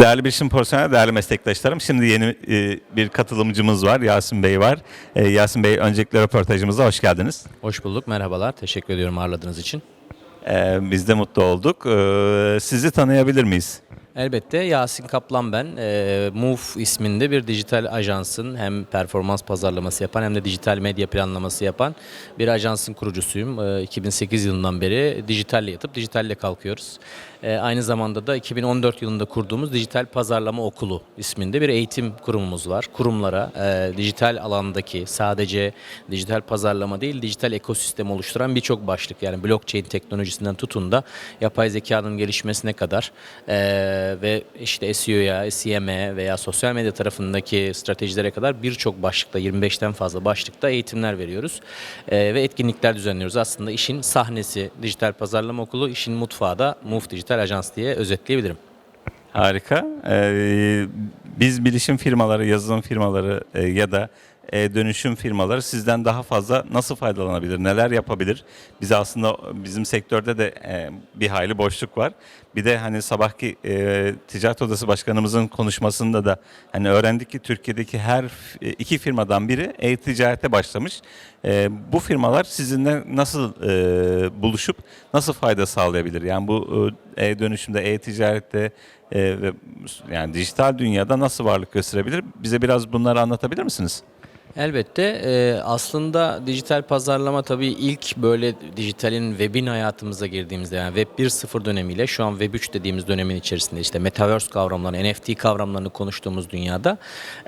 Değerli bilişim profesyonel, değerli meslektaşlarım. Şimdi yeni e, bir katılımcımız var. Yasin Bey var. E, Yasin Bey öncelikle röportajımıza hoş geldiniz. Hoş bulduk, merhabalar. Teşekkür ediyorum ağırladığınız için. E, biz de mutlu olduk. E, sizi tanıyabilir miyiz? Elbette Yasin Kaplan ben. Ee, Move isminde bir dijital ajansın hem performans pazarlaması yapan hem de dijital medya planlaması yapan bir ajansın kurucusuyum. Ee, 2008 yılından beri dijitalle yatıp dijitalle kalkıyoruz. Ee, aynı zamanda da 2014 yılında kurduğumuz Dijital Pazarlama Okulu isminde bir eğitim kurumumuz var. Kurumlara e, dijital alandaki sadece dijital pazarlama değil dijital ekosistem oluşturan birçok başlık yani blockchain teknolojisinden tutun da yapay zekanın gelişmesine kadar e, ve işte SEO'ya, SEM'e veya sosyal medya tarafındaki stratejilere kadar birçok başlıkta 25'ten fazla başlıkta eğitimler veriyoruz E, ve etkinlikler düzenliyoruz. Aslında işin sahnesi dijital pazarlama okulu, işin mutfağı da Move Dijital Ajans diye özetleyebilirim. Harika. E, biz bilişim firmaları, yazılım firmaları e, ya da e, dönüşüm firmaları sizden daha fazla nasıl faydalanabilir, neler yapabilir? Bize aslında bizim sektörde de e, bir hayli boşluk var. Bir de hani sabahki e, ticaret odası başkanımızın konuşmasında da hani öğrendik ki Türkiye'deki her e, iki firmadan biri e-ticarete başlamış. E, bu firmalar sizinle nasıl e, buluşup nasıl fayda sağlayabilir? Yani bu e, e-dönüşümde, e-ticarette e, yani dijital dünyada nasıl varlık gösterebilir? Bize biraz bunları anlatabilir misiniz? Elbette e, aslında dijital pazarlama tabii ilk böyle dijitalin webin hayatımıza girdiğimizde yani web 1.0 dönemiyle şu an web 3 dediğimiz dönemin içerisinde işte metaverse kavramlarını, NFT kavramlarını konuştuğumuz dünyada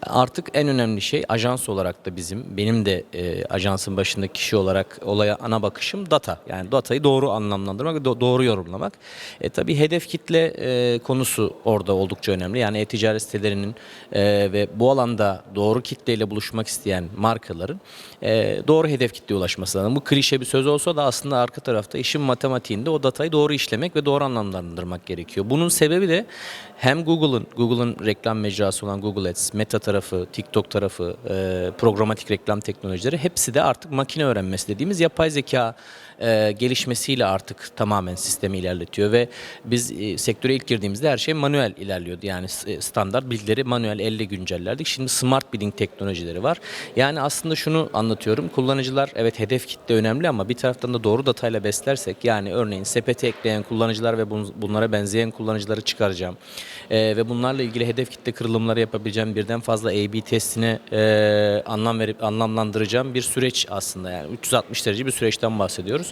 artık en önemli şey ajans olarak da bizim benim de e, ajansın başındaki kişi olarak olaya ana bakışım data. Yani datayı doğru anlamlandırmak doğru yorumlamak. E, tabii hedef kitle e, konusu orada oldukça önemli. Yani e-ticaret sitelerinin ve bu alanda doğru kitleyle buluşmak isteyen markaların e, doğru hedef kitleye ulaşması lazım. Bu klişe bir söz olsa da aslında arka tarafta işin matematiğinde o datayı doğru işlemek ve doğru anlamlandırmak gerekiyor. Bunun sebebi de hem Google'ın Google'ın reklam mecrası olan Google Ads, Meta tarafı, TikTok tarafı, e, programatik reklam teknolojileri hepsi de artık makine öğrenmesi dediğimiz yapay zeka e, gelişmesiyle artık tamamen sistemi ilerletiyor ve biz e, sektöre ilk girdiğimizde her şey manuel ilerliyordu. Yani e, standart bilgileri manuel elle güncellerdik. Şimdi smart bidding teknolojileri var. Yani aslında şunu anlatıyorum. Kullanıcılar evet hedef kitle önemli ama bir taraftan da doğru datayla beslersek yani örneğin sepete ekleyen kullanıcılar ve bun- bunlara benzeyen kullanıcıları çıkaracağım. E, ve bunlarla ilgili hedef kitle kırılımları yapabileceğim birden fazla A-B testine e, anlam verip anlamlandıracağım bir süreç aslında yani 360 derece bir süreçten bahsediyoruz.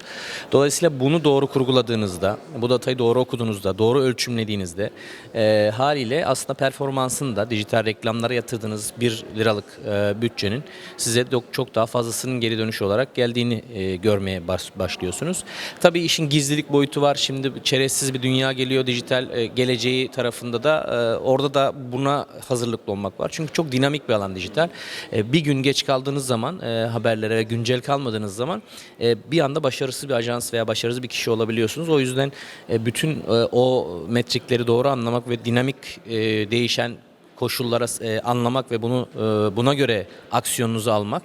Dolayısıyla bunu doğru kurguladığınızda, bu datayı doğru okuduğunuzda, doğru ölçümlediğinizde e, haliyle aslında performansını da dijital reklamlara yatırdığınız 1 liralık e, bütçenin size çok daha fazlasının geri dönüş olarak geldiğini e, görmeye baş- başlıyorsunuz. Tabii işin gizlilik boyutu var. Şimdi çerezsiz bir dünya geliyor dijital e, geleceği tarafında da e, orada da buna hazırlıklı olmak var. Çünkü çok dinamik bir alan dijital. E, bir gün geç kaldığınız zaman e, haberlere güncel kalmadığınız zaman e, bir anda başarısız bir ajans veya başarısız bir kişi olabiliyorsunuz. O yüzden e, bütün e, o metrikleri doğru anlamak ve dinamik e, değişen koşullara anlamak ve bunu buna göre aksiyonunuzu almak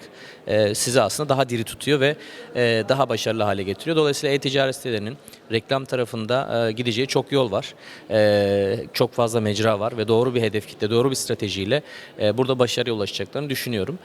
sizi aslında daha diri tutuyor ve daha başarılı hale getiriyor. Dolayısıyla e-ticaret sitelerinin reklam tarafında gideceği çok yol var. Çok fazla mecra var ve doğru bir hedef kitle, doğru bir stratejiyle burada başarıya ulaşacaklarını düşünüyorum.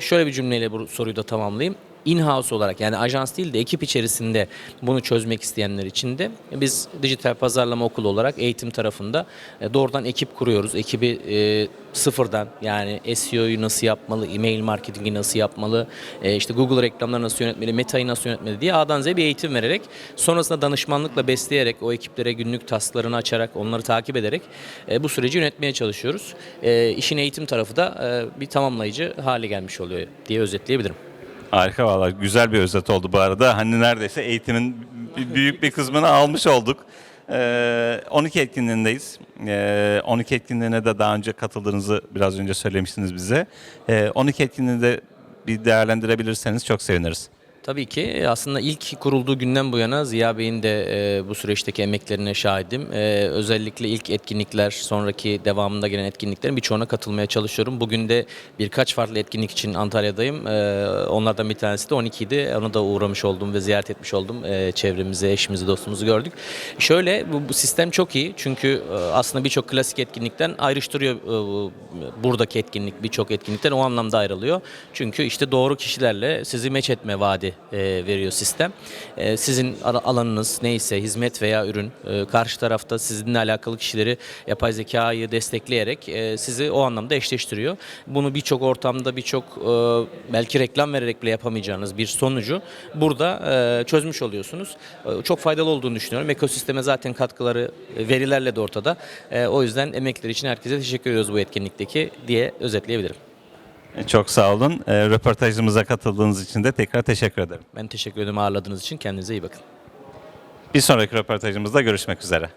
Şöyle bir cümleyle bu soruyu da tamamlayayım in-house olarak yani ajans değil de ekip içerisinde bunu çözmek isteyenler için de biz dijital pazarlama okulu olarak eğitim tarafında e, doğrudan ekip kuruyoruz. Ekibi e, sıfırdan yani SEO'yu nasıl yapmalı, e-mail marketingi nasıl yapmalı, e, işte Google reklamları nasıl yönetmeli, Meta'yı nasıl yönetmeli diye A'dan Z'ye bir eğitim vererek sonrasında danışmanlıkla besleyerek o ekiplere günlük tasklarını açarak onları takip ederek e, bu süreci yönetmeye çalışıyoruz. E, işin eğitim tarafı da e, bir tamamlayıcı hale gelmiş oluyor diye özetleyebilirim. Harika valla güzel bir özet oldu bu arada. Hani neredeyse eğitimin büyük bir kısmını almış olduk. Ee, 12 etkinliğindeyiz. Ee, 12 etkinliğine de daha önce katıldığınızı biraz önce söylemiştiniz bize. Ee, 12 etkinliğini de bir değerlendirebilirseniz çok seviniriz. Tabii ki aslında ilk kurulduğu günden bu yana Ziya Bey'in de e, bu süreçteki emeklerine şahidim. E, özellikle ilk etkinlikler, sonraki devamında gelen etkinliklerin birçoğuna katılmaya çalışıyorum. Bugün de birkaç farklı etkinlik için Antalya'dayım. E, onlardan bir tanesi de 12'ydi. Ona da uğramış oldum ve ziyaret etmiş oldum. E, çevremizi, eşimizi, dostumuzu gördük. Şöyle bu, bu sistem çok iyi çünkü e, aslında birçok klasik etkinlikten ayrıştırıyor e, buradaki etkinlik birçok etkinlikten o anlamda ayrılıyor. Çünkü işte doğru kişilerle sizi meç etme vaadi e, veriyor sistem. E, sizin alanınız neyse hizmet veya ürün e, karşı tarafta sizinle alakalı kişileri yapay zekayı destekleyerek e, sizi o anlamda eşleştiriyor. Bunu birçok ortamda birçok e, belki reklam vererek bile yapamayacağınız bir sonucu burada e, çözmüş oluyorsunuz. E, çok faydalı olduğunu düşünüyorum. Ekosisteme zaten katkıları e, verilerle de ortada. E, o yüzden emekleri için herkese teşekkür ediyoruz bu etkinlikteki diye özetleyebilirim. E, Çok sağ olun. E, röportajımıza katıldığınız için de tekrar teşekkür ederim. Ben teşekkür ederim ağırladığınız için. Kendinize iyi bakın. Bir sonraki röportajımızda görüşmek üzere.